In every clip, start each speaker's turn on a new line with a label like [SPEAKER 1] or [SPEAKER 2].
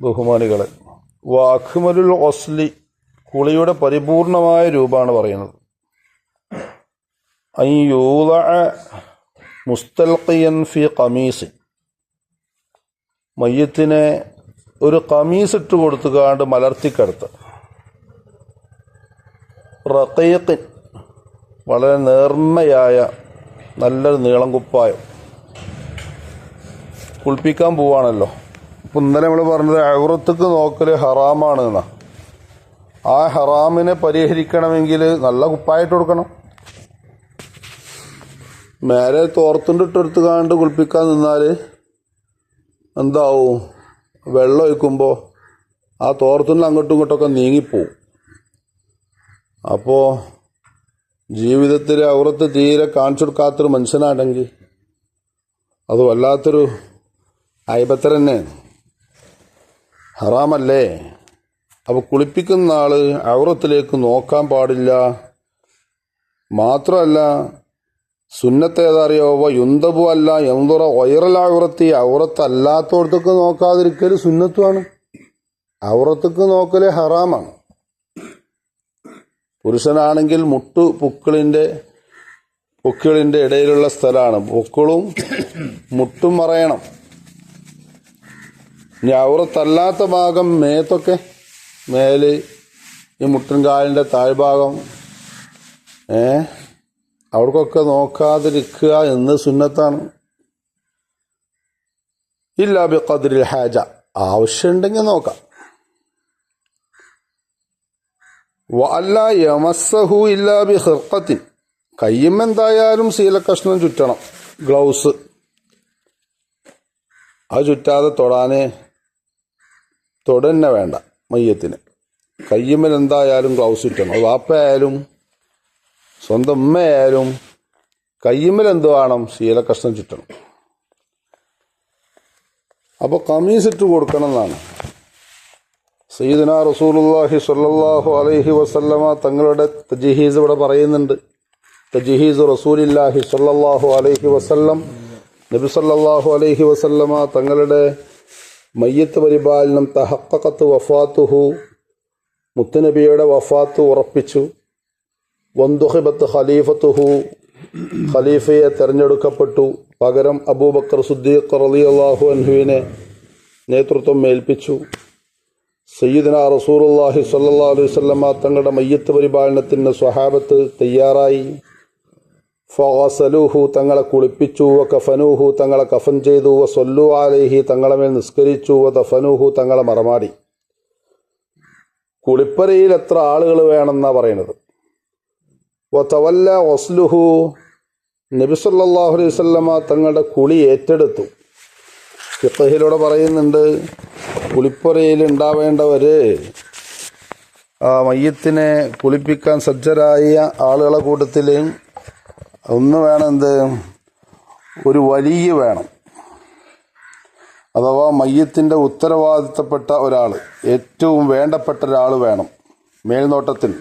[SPEAKER 1] ബഹുമാനികളെ വാഖ്മലുൽ ഒസ്ലി കുളിയുടെ പരിപൂർണമായ രൂപമാണ് പറയുന്നത്. ഐ മുസ്തൽഖിയൻ ഫി കമീസ് മയ്യത്തിനെ ഒരു കമീസ് ഇട്ട് കൊടുത്തുകാണ്ട് മലർത്തിക്കടുത്ത്. റക്കയത്തിൻ വളരെ നേർമ്മയായ നല്ലൊരു നീളം കുപ്പായം കുളിപ്പിക്കാൻ പോവാണല്ലോ. ഇപ്പം ഇന്നലെ നമ്മൾ പറഞ്ഞത് ഔറത്തേക്ക് നോക്കൽ ഹറാമാണ് എന്നാ. ആ ഹറാമിനെ പരിഹരിക്കണമെങ്കിൽ നല്ല കുപ്പായിട്ട് കൊടുക്കണം. മേലെ തോർത്തുണ്ടിട്ടെടുത്ത് കാണ്ട് കുളിപ്പിക്കാൻ നിന്നാൽ എന്താവും? വെള്ളം ഒഴിക്കുമ്പോൾ ആ തോർത്തുനിന്ന് അങ്ങോട്ടും ഇങ്ങോട്ടൊക്കെ നീങ്ങിപ്പോവും. അപ്പോൾ ജീവിതത്തിൽ അവറത്ത് തീരെ കാണിച്ചു കൊടുക്കാത്തൊരു മനുഷ്യനാണെങ്കിൽ അത് വല്ലാത്തൊരു അയബത്തർ തന്നെയാണ് ഹറാമല്ലേ? അപ്പോൾ കുളിപ്പിക്കുന്ന ആൾ ഔറത്തിലേക്ക് നോക്കാൻ പാടില്ല. മാത്രമല്ല ഏതറിയോ യുന്തബു അല്ല എന്തുറ ഒയറലാവുറത്തി അവറത്തല്ലാത്തോടത്തൊക്കെ നോക്കാതിരിക്കൽ സുന്നത്തുമാണ് ഔറത്തേക്ക് നോക്കൽ ഹറാമാണ്. പുരുഷനാണെങ്കിൽ മുട്ടു പുക്കിളിന്റെ പൊക്കിളിന്റെ ഇടയിലുള്ള സ്ഥലമാണ് പൊക്കിളും മുട്ടും മറയണം. ഇനി ഔറത്തല്ലാത്ത ഭാഗം മേത്തൊക്കെ മേൽ ഈ മുട്ടിൻകാലിന്റെ താഴ്ഭാഗം. ഏ? അവർക്കൊക്കെ നോക്കാതിരിക്കുക എന്ന് സുന്നത്താണ്. ഇല്ല ബി ഹാജ. ആവശ്യമുണ്ടെങ്കിൽ നോക്കാം. വല്ല യമസഹു ഇല്ല ബി ഹിർക്കത്തിൻ കയ്യും എന്തായാലും ശീലക്കഷ്ണം ചുറ്റണം. ഗ്ലൗസ്. അത് ചുറ്റാതെ തൊടാനേ തൊടന്നെ വേണ്ട മയ്യത്തിന്. കയ്യുമ്മൽ എന്തായാലും ഗ്ലൗസ് ഇട്ടണം. അത് വാപ്പയായാലും സ്വന്തം ഉമ്മയായാലും കയ്യുമ്മൽ എന്ത് വേണം ശീലക്കഷ്ണം ചുറ്റണം. അപ്പോൾ കമീസ് ഇട്ട് കൊടുക്കണം എന്നാണ് സയ്യിദന റസൂലുള്ളാഹി സ്വല്ലല്ലാഹു അലൈഹി വസല്ലമ തങ്ങളുടെ തജ്ഹീസ് ഇവിടെ പറയുന്നുണ്ട്. തജ്ഹീസ് റസൂലില്ലാഹി സ്വല്ലല്ലാഹു അലൈഹി വസല്ലം നബി സല്ലാഹു അലൈഹി വസല്ലമ തങ്ങളുടെ മയ്യത്ത് പരിപാലനം തഹക്കത്ത് വഫാത്തുഹു. മുത്തുനബിയുടെ വഫാത്ത് ഉറപ്പിച്ചു. വന്തുഹിബത്ത് ഖലീഫത്തുഹു. ഖലീഫയെ തെരഞ്ഞെടുക്കപ്പെട്ടു. പകരം അബൂബക്കർ സുദ്ദീഖ് അള്ളാഹു അൻഹുവിനെ നേതൃത്വം ഏൽപ്പിച്ചു. സയ്യിദിന റസൂറുല്ലാഹി സ്വല്ലല്ലാഹു അലൈഹി വസല്ലമ തങ്ങളുടെ മയ്യത്ത് പരിപാലനത്തിന് സ്വഹാബത്ത് തയ്യാറായി. ഫസലൂഹു തങ്ങളെ കുളിപ്പിച്ചു കഫനൂഹു തങ്ങളെ കഫൻ ചെയ്തു സൊല്ലു ആലേഹി തങ്ങളെ മേൽ നിസ്കരിച്ചു ദഫനൂഹു തങ്ങളെ മറമാടി. കുളിപ്പരയിൽ എത്ര ആളുകൾ വേണമെന്നാ പറയുന്നത്. വ തവല്ല ഒസ്ലുഹു നബി സല്ലല്ലാഹു അലൈഹി തങ്ങളുടെ കുളി ഏറ്റെടുത്തു. ഫിത്തഹിലൂടെ പറയുന്നുണ്ട് കുളിപ്പുരയിൽ ആ മയ്യത്തിനെ കുളിപ്പിക്കാൻ സജ്ജരായ ആളുകളെ കൂട്ടത്തിൽ ഒന്ന് വേണം എന്ത്? ഒരു വലിയ വേണം. അഥവാ മയ്യത്തിന്റെ ഉത്തരവാദിത്തപ്പെട്ട ഒരാൾ ഏറ്റവും വേണ്ടപ്പെട്ട ഒരാൾ വേണം. മേൽനോട്ടത്തിൽ.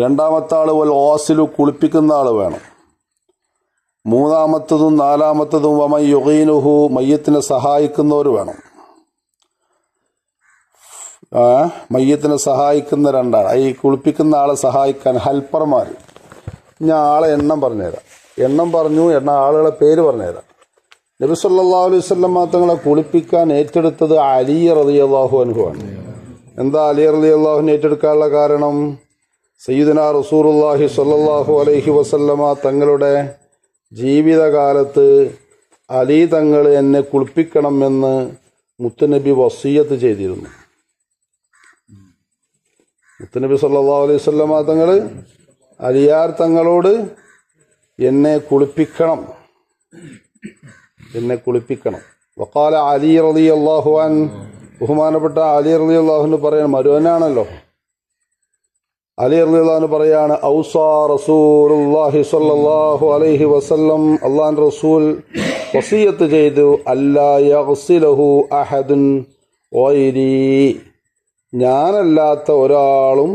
[SPEAKER 1] രണ്ടാമത്തെ ആൾ പോലെ ഓസിലു കുളിപ്പിക്കുന്ന ആൾ വേണം. മൂന്നാമത്തതും നാലാമത്തതും വമ യുഗീനുഹു മയ്യത്തിനെ സഹായിക്കുന്നവർ വേണം. മയ്യത്തിനെ സഹായിക്കുന്ന രണ്ടാൾ ഈ കുളിപ്പിക്കുന്ന ആളെ സഹായിക്കാൻ ഹെൽപ്പർമാർ ഞാൻ ആളെ എണ്ണം പറഞ്ഞുതരാം. എണ്ണം പറഞ്ഞു എണ്ണ ആളുകളെ പേര് പറഞ്ഞുതരാം. നബി സല്ലാ അലൈഹി സ്വല്ലം തങ്ങളെ കുളിപ്പിക്കാൻ ഏറ്റെടുത്തത് അലി അള്ളാഹു അൻഹു എന്താ എന്താ അലി അള്ളാഹുവിനെ ഏറ്റെടുക്കാനുള്ള കാരണം? സയ്യിദന റസൂറുല്ലാഹി സല്ലാഹു അലൈഹി വസല്ലമ തങ്ങളുടെ ജീവിതകാലത്ത് അലി തങ്ങൾ എന്നെ കുളിപ്പിക്കണമെന്ന് മുത്തുനബി വസീയത്ത് ചെയ്തിരുന്നു. മുത്തുനബി സല്ലാ അലൈഹി വസല്ലമ തങ്ങൾ അലിയാർ തങ്ങളോട് എന്നെ കുളിപ്പിക്കണം. എന്നെ കുളിപ്പിക്കണം. വക്കാല അലി റലി അള്ളാഹുവാൻ ബഹുമാനപ്പെട്ട അലി റലി അള്ളാഹുവിന് പറയാൻ മരുവനാണല്ലോ. അലി അലി അള്ളാഹു പറയാണ് ഔസാ റസൂലുള്ളാഹി സ്വല്ലല്ലാഹു അലൈഹി വസല്ലം അള്ളാൻ റസൂൽ വസീയത്ത് ചെയ്തു അല്ലാ യഗ്സിലഹു അഹദുൻ ഓയിരി ഞാനല്ലാത്ത ഒരാളും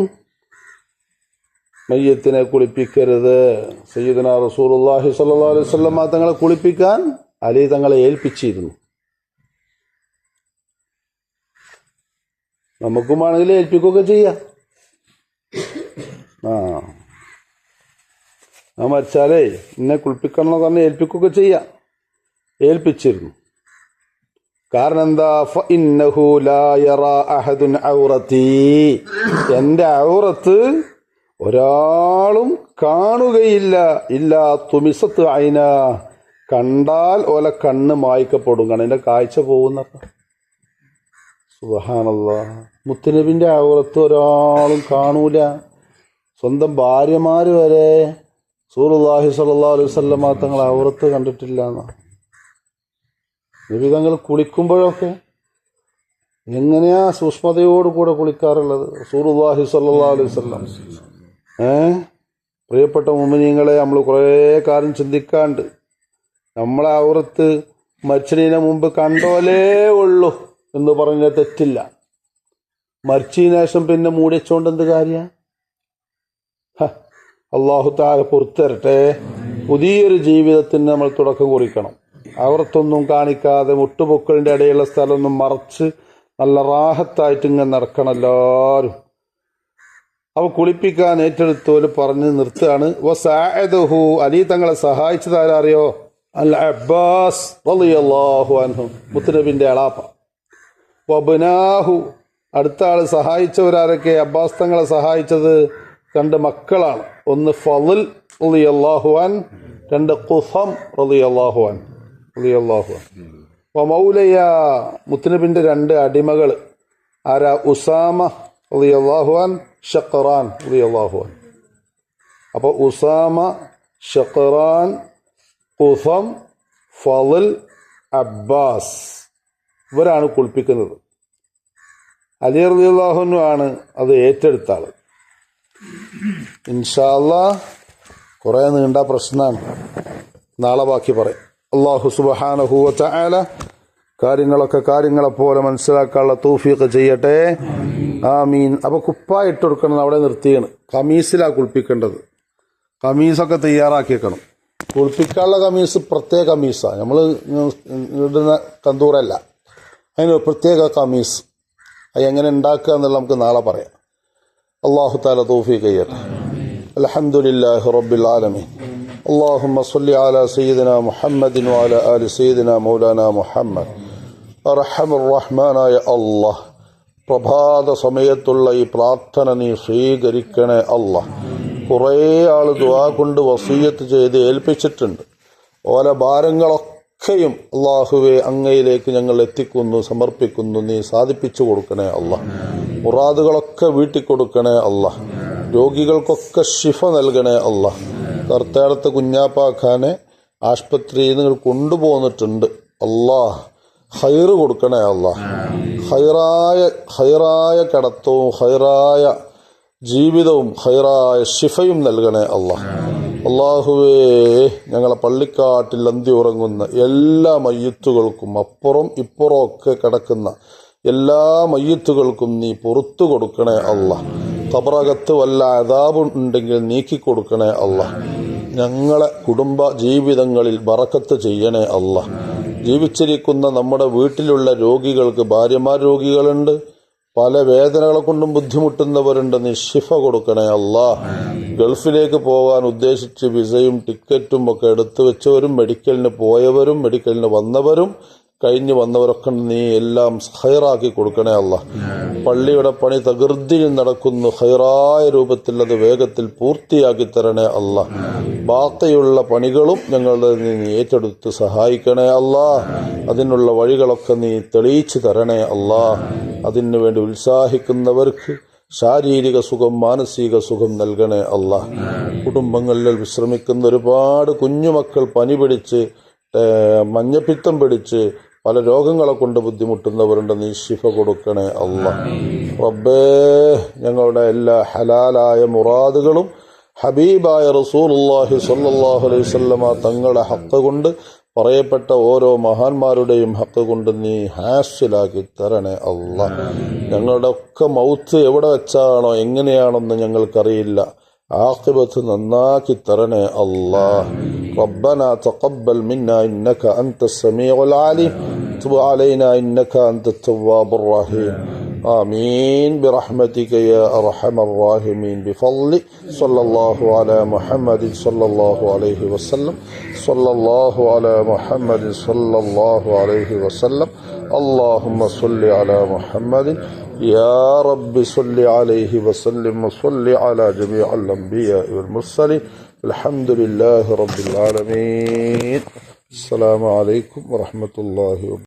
[SPEAKER 1] മയ്യത്തിനെ കുളിപ്പിക്കരുത്. സയ്യിദന റസൂലുള്ളാഹി സ്വല്ലല്ലാഹു അലൈഹി തങ്ങളെ കുളിപ്പിക്കാൻ അലി തങ്ങളെ ഏൽപ്പിച്ചിരുന്നു. നമുക്കും ആണെങ്കിൽ ഏൽപ്പിക്കുകയൊക്കെ ചെയ്യാം. ആ. ആ മരിച്ചാലേ എന്നെ കുളിപ്പിക്കണം എന്ന് പറഞ്ഞ് ഏൽപ്പിക്കുകയൊക്കെ ചെയ്യാം. ഏൽപ്പിച്ചിരുന്നു. കാരണം എന്താ ലാ യറാ അഹദുൻ ഔറത്തി. എന്റെ ഔറത്ത് ഒരാളും കാണുകയില്ല ഇല്ല തുമിസത്ത് അയിന. കണ്ടാൽ ഓല കണ്ണ് മായ്ക്കപ്പെടും. കാരണം എന്റെ കാഴ്ച പോകുന്ന സുബഹാനല്ല. മുത്തുനബിന്റെ ഔറത്ത് ഒരാളും കാണൂല. സ്വന്തം ഭാര്യമാര് വരെ സൂറുല്ലാഹി സല്ലാ അലൈഹി വസല്ലമ തങ്ങൾ അവർത്ത് കണ്ടിട്ടില്ല എന്നാ. നബി തങ്ങൾ കുളിക്കുമ്പോഴൊക്കെ എങ്ങനെയാ സൂക്ഷ്മതയോടുകൂടെ കുളിക്കാറുള്ളത്? സൂറുല്ലാഹി സല്ലാ അലൈഹി വസല്ലം. ഏ പ്രിയപ്പെട്ട മുമിനിയങ്ങളെ നമ്മൾ കുറേ കാലം ചിന്തിക്കാണ്ട് നമ്മളെ അവർത്ത് മരിച്ചതിനെ മുമ്പ് കണ്ടോലേ ഉള്ളൂ എന്ന് പറഞ്ഞ തെറ്റില്ല. മരിച്ചതിന് ശേഷം പിന്നെ മൂടിച്ചോണ്ട് എന്ത് കാര്യ? അള്ളാഹു താര പുറത്തരട്ടെ പുതിയൊരു ജീവിതത്തിന് നമ്മൾ തുടക്കം കുറിക്കണം. അവർക്കൊന്നും കാണിക്കാതെ മുട്ടുപൊക്കളിന്റെ ഇടയിലുള്ള സ്ഥലമൊന്നും മറച്ച് നല്ല റാഹത്തായിട്ട് ഇങ്ങനെ നടക്കണം എല്ലാവരും. അവ കുളിപ്പിക്കാൻ ഏറ്റെടുത്തോൽ പറഞ്ഞ് നിർത്തുകയാണ്. അലി തങ്ങളെ സഹായിച്ചതാരറിയോ അൽ അബ്ബാസ് റളിയല്ലാഹു അൻഹു അളാപ്പ. വബുനാഹു അടുത്ത ആൾ സഹായിച്ചവരാരൊക്കെ അബ്ബാസ് തങ്ങളെ സഹായിച്ചത് രണ്ട് മക്കളാണ്. ഒന്ന് ഫലുൽ റളിയല്ലാഹു അൻ രണ്ട് ഖുസം റളിയല്ലാഹു അൻ റളിയല്ലാഹു അള്ളാഹുവാൻ വമൗലയ മുത്തുനബിന്റെ രണ്ട് അടിമകൾ ആരാ? ഉസാമ ഷഖറാൻ റളിയല്ലാഹു അൻ. അപ്പോൾ ഉസാമ ഷക്കറാൻ ഉസം ഫളൽ അബ്ബാസ് ഇവരാണ് കുളിപ്പിക്കുന്നത്. അലി റളിയല്ലാഹുനു ആണ് അത് ഏറ്റെടുത്ത ആൾ. ഇൻഷാല്ല കുറെ നീണ്ട പ്രശ്നമാണ് നാളെ ബാക്കി പറയും. അള്ളാഹു സുബഹാനഹുവ ചായാല കാര്യങ്ങളൊക്കെ കാര്യങ്ങളെ പോലെ മനസ്സിലാക്കാനുള്ള തൂഫിയൊക്കെ ചെയ്യട്ടെ. ആമീൻ അപ്പൊ കുപ്പായ ഇട്ട് കൊടുക്കണം അവിടെ നിർത്തിയാണ് കമീസിലാ കുളിപ്പിക്കേണ്ടത് കമീസൊക്കെ തയ്യാറാക്കിയേക്കണം കുളിപ്പിക്കാനുള്ള കമീസ് പ്രത്യേക കമീസാണ് നമ്മൾ ഇടുന്ന കന്തൂറല്ല അതിന് പ്രത്യേക കമീസ് അത് എങ്ങനെ ഉണ്ടാക്കുക എന്നുള്ളത് നമുക്ക് നാളെ പറയാം അള്ളാഹു താല തോഫീക്ക് ചെയ്യട്ടെ അലഹമുല്ലാഹി റബ്ബിൽ ആലമീൻ اللهم صل على سيدنا محمد وعلى آل سيدنا مولانا محمد അർഹം റഹ്മാനായ അള്ളാഹ് പ്രഭാത സമയത്തുള്ള ഈ പ്രാർത്ഥന നീ സ്വീകരിക്കണേ അല്ല. കുറേ ആൾ ദുവാ കൊണ്ട് വസീയത്ത് ചെയ്ത് ഏൽപ്പിച്ചിട്ടുണ്ട്. ഓല ഭാരങ്ങളൊക്കെയും അള്ളാഹുവെ അങ്ങയിലേക്ക് ഞങ്ങൾ എത്തിക്കുന്നു സമർപ്പിക്കുന്നു നീ സാധിപ്പിച്ചു കൊടുക്കണേ അല്ല. മുറാദുകളൊക്കെ വീട്ടിൽ കൊടുക്കണേ അല്ല. രോഗികൾക്കൊക്കെ ശിഫ നൽകണേ അല്ല. കർത്തേടത്ത് കുഞ്ഞാപ്പാഖാനെ ആശുപത്രിയിൽ നിങ്ങൾ കൊണ്ടുപോന്നിട്ടുണ്ട്. അള്ളാഹ് ഹൈറ് കൊടുക്കണേ അള്ളാഹ് ഹൈറായ ഹൈറായ കടത്തവും ഹൈറായ ജീവിതവും ഹൈറായ ശിഫയും നൽകണേ അള്ളാഹ്. അള്ളാഹുവേ ഞങ്ങളെ പള്ളിക്കാട്ടിൽ അന്തി ഉറങ്ങുന്ന എല്ലാ മയ്യത്തുകൾക്കും അപ്പുറം ഇപ്പുറമൊക്കെ കിടക്കുന്ന എല്ലാ മയ്യത്തുകൾക്കും നീ പുറത്തു കൊടുക്കണേ അല്ല കബറകത്ത് വല്ല അതാബുണ്ടെങ്കിൽ നീക്കി കൊടുക്കണേ അല്ല ഞങ്ങളെ കുടുംബ ജീവിതങ്ങളിൽ ബറക്കത്ത് ചെയ്യണേ അള്ളാഹ്. ജീവിച്ചിരിക്കുന്ന നമ്മുടെ വീട്ടിലുള്ള രോഗികൾക്ക് ഭാര്യമാർ രോഗികളുണ്ട്. പല വേദനകളെ കൊണ്ടും ബുദ്ധിമുട്ടുന്നവരുണ്ട്. നീ ശിഫ കൊടുക്കണേ അല്ലാ. ഗൾഫിലേക്ക് പോകാൻ ഉദ്ദേശിച്ച് വിസയും ടിക്കറ്റും ഒക്കെ എടുത്തു വെച്ചവരും മെഡിക്കലിന് പോയവരും മെഡിക്കലിന് വന്നവരും കഴിഞ്ഞു വന്നവരൊക്കെ നീ എല്ലാം ഹൈറാക്കി കൊടുക്കണേ അല്ല പള്ളിയുടെ പണി തകൃതിയിൽ നടക്കുന്നു. ഹൈറായ രൂപത്തിൽ അത് വേഗത്തിൽ പൂർത്തിയാക്കി തരണേ അല്ല ബാക്കിയുള്ള പണികളും ഞങ്ങളുടെ നീ ഏറ്റെടുത്ത് സഹായിക്കണേ അല്ല അതിനുള്ള വഴികളൊക്കെ നീ തെളിയിച്ചു തരണേ അല്ല അതിനു വേണ്ടി ഉത്സാഹിക്കുന്നവർക്ക് ശാരീരിക സുഖം മാനസിക സുഖം നൽകണേ അല്ല കുടുംബങ്ങളിൽ വിശ്രമിക്കുന്ന ഒരുപാട് കുഞ്ഞുമക്കൾ പനി പിടിച്ച് മഞ്ഞപ്പിത്തം പിടിച്ച് പല രോഗങ്ങളെ കൊണ്ട് ബുദ്ധിമുട്ടുന്നവരുണ്ട് നീ ശിഫ കൊടുക്കണേ അല്ല റബ്ബേ ഞങ്ങളുടെ എല്ലാ ഹലാലായ മുറാദുകളും ഹബീബായ റസൂലുള്ളാഹി സ്വല്ലല്ലാഹു അലൈഹി വസല്ലമ തങ്ങളുടെ ഹക്ക് കൊണ്ട് പറയപ്പെട്ട ഓരോ മഹാന്മാരുടെയും ഹക്ക് കൊണ്ട് നീ ഹാസിലാക്കി തരണേ അല്ല ഞങ്ങളുടെ ഒക്കെ മൗത്ത് എവിടെ വെച്ചാണോ എങ്ങനെയാണെന്ന് ഞങ്ങൾക്കറിയില്ല ആഖിബത്ത് നന്നാക്കി തരണേ അല്ലാ ربنا تقبل منا إنك أنت السميع العليم تب علينا إنك أنت التواب الرحيم. آمين. برحمتك يا أرحم الراحمين. بفضل صلى الله على محمد صلى الله عليه وسلم. صلى الله على محمد صلى الله عليه وسلم. اللهم صل على محمد. يا رب صل عليه وسلم وصل على جميع الأنبياء والمرسلين. الحمد لله رب العالمين. السلام عليكم ورحمة الله وبركاته.